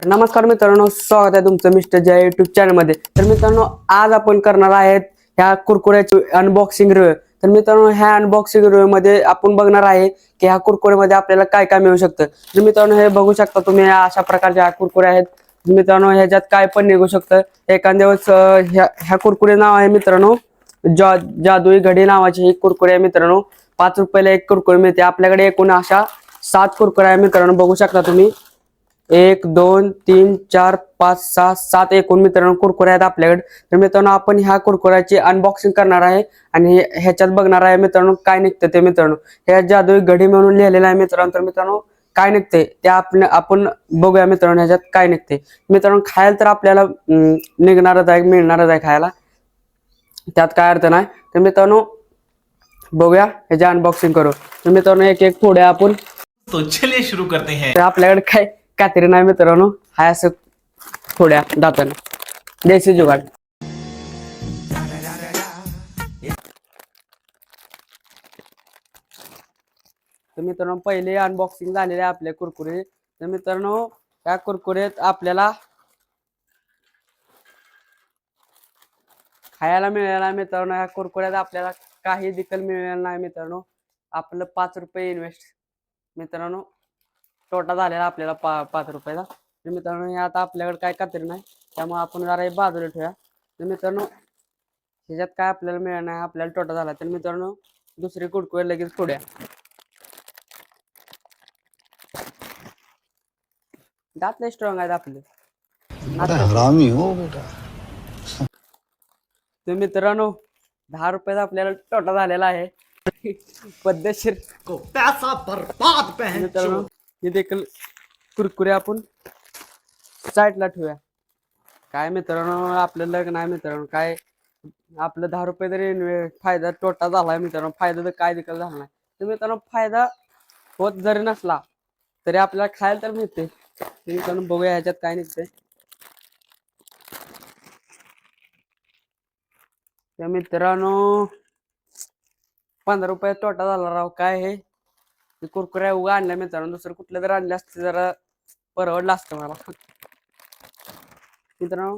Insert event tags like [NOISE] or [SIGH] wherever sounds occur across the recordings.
नमस्कार मित्रांनो स्वागत आहे तुमचं मिस्टर जय युट्यूब चॅनलमध्ये तर मित्रांनो आज आपण करणार आहेत ह्या कुरकुऱ्याची अनबॉक्सिंग रिव्ह्यू तर मित्रांनो ह्या अनबॉक्सिंग रिव्ह्यू मध्ये आपण बघणार आहे की ह्या कुरकुऱ्यामध्ये आपल्याला काय काय मिळू शकतं. तर मित्रांनो हे बघू शकता तुम्ही अशा प्रकारच्या कुरकुऱ्या आहेत. मित्रांनो ह्याच्यात काय पण निघू शकतं. एखाद्यावेळेस ह्या ह्या कुरकुरे नाव आहे मित्रांनो जा जादुई घडी नावाची ही कुरकुरे आहे मित्रांनो. पाच रुपयाला एक कुरकुरे मिळते. आपल्याकडे एकूण अशा सात कुरकुऱ्या आहे मित्रांनो बघू शकता तुम्ही. एक दोन तीन चार पाच सहा सात एकूण मित्रांनो कुरकुरे आहेत आपल्याकडे. तर मित्रांनो आपण ह्या कुरकुऱ्याची अनबॉक्सिंग करणार आहे आणि ह्याच्यात बघणार आहे मित्रांनो काय निघतं ते मित्रांनो. ह्या जादुई घडी म्हणून लिहिलेलं आहे मित्रांनो. तर मित्रांनो काय निघते ते आपण आपण बघूया मित्रांनो ह्याच्यात काय निघते मित्रांनो खायला तर आपल्याला निघणारच आहे मिळणारच आहे खायला. त्यात काय अर्थ नाही. तर मित्रांनो बघूया ह्याची अनबॉक्सिंग करू तर मित्रांनो एक एक फोड्या आपण तो चलिए शुरू करते हैं. आपल्याकडे काय कात्री नाही मित्रांनो हाय असं थोड्या दाताने. देशी जुगाड. तर मित्रांनो पहिले अनबॉक्सिंग झालेले आहे आपले कुरकुरे तर मित्रांनो या कुरकुरेत आपल्याला खायला मिळाला मित्रांनो या कुरकुऱ्यात आपल्याला काही दिकल मिळालं नाही मित्रांनो. आपलं पाच रुपये इन्व्हेस्ट मित्रांनो तोटा झालेला आपल्याला पा पाच रुपयाचा. तर मित्रांनो हे आता आपल्याकडे काय कात्री नाही त्यामुळे आपण जरा हे बाजूला ठेवूया. तर मित्रांनो ह्याच्यात काय आपल्याला मिळणार नाही आपल्याला तोटा झाला. तर मित्रांनो दुसरी कुडकुळे लगेच फोड्या दात लय स्ट्रॉंग आहेत आपले. हो बेटा. तर मित्रांनो दहा रुपयाचा आपल्याला तोटा झालेला आहे. [LAUGHS] पद्धतशीर. को पैसा बर्बाद पहन मित्रांनो हे देखील कुरकुरे आपण साईडला ठेवूया. काय मित्रांनो आपलं लग्न आहे मित्रांनो. काय आपलं दहा रुपये तरी फायदा तोटा झालाय मित्रांनो. फायदा तर काय देखील झाला नाही. तर मित्रांनो फायदा होत जरी नसला तरी आपल्याला खायला तर मिळते मित्रांनो बघूया ह्याच्यात काय निघते तर मित्रांनो पंधरा रुपये तोटा झाला राव. काय हे? मी कुरकुऱ्या उगा आणल्या मित्रांनो दुसरं कुठलं जर आणलं असतं जरा परवडलं असतं मला. मित्रांनो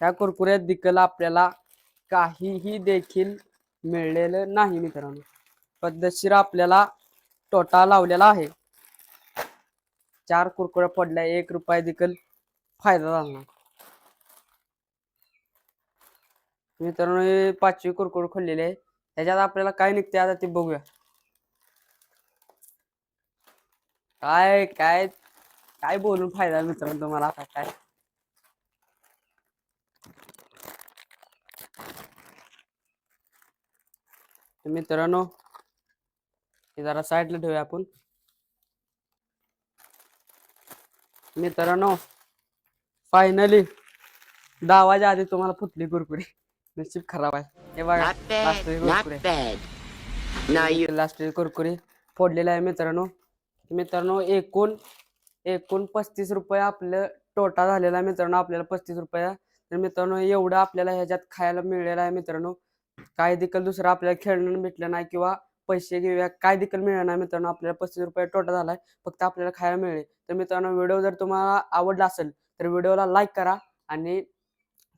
ह्या कुरकुऱ्या देखील आपल्याला काहीही देखील मिळलेलं नाही मित्रांनो. पद्धतशीर आपल्याला तोटा लावलेला आहे. चार कुरकुऱ्या पडल्या एक रुपया देखील फायदा झाला मित्रांनो हे पाचवी कुरकुर खोललेली आहे त्याच्यात आपल्याला काय निघते आता ते बघूया. काय काय काय बोलून फायदा मित्रांनो तुम्हाला आता काय? तर मित्रांनो हे जरा साईडला ठेवूया आपण. मित्रांनो फायनली दहावाच्या आधी तुम्हाला फुटली कुरकुरी. नशीब खराब आहे. हे बघा not कुरकुरे. लास्ट कुरकुरे फोडलेले आहे मित्रांनो. मित्रांनो एकूण एकूण पस्तीस रुपये आपलं टोटा झालेला आहे मित्रांनो आपल्याला पस्तीस रुपया. तर मित्रांनो एवढं आपल्याला ह्याच्यात खायला मिळलेलं आहे मित्रांनो. काय देखील दुसरं आपल्याला खेळणं भेटलं नाही किंवा पैसे घेऊया काय देखील मिळणार नाही मित्रांनो आपल्याला पस्तीस रुपये तोटा झालाय फक्त आपल्याला खायला मिळेल. तर मित्रांनो व्हिडिओ जर तुम्हाला आवडला असेल तर व्हिडिओला लाईक करा आणि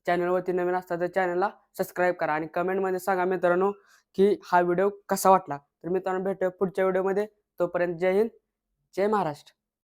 चॅनलवरती नवीन असता तर चॅनलला सबस्क्राईब करा आणि कमेंटमध्ये सांगा मित्रांनो की हा व्हिडिओ कसा वाटला. तर मित्रांनो भेटूया पुढच्या व्हिडिओमध्ये. तोपर्यंत जय हिंद. जय महाराष्ट्र.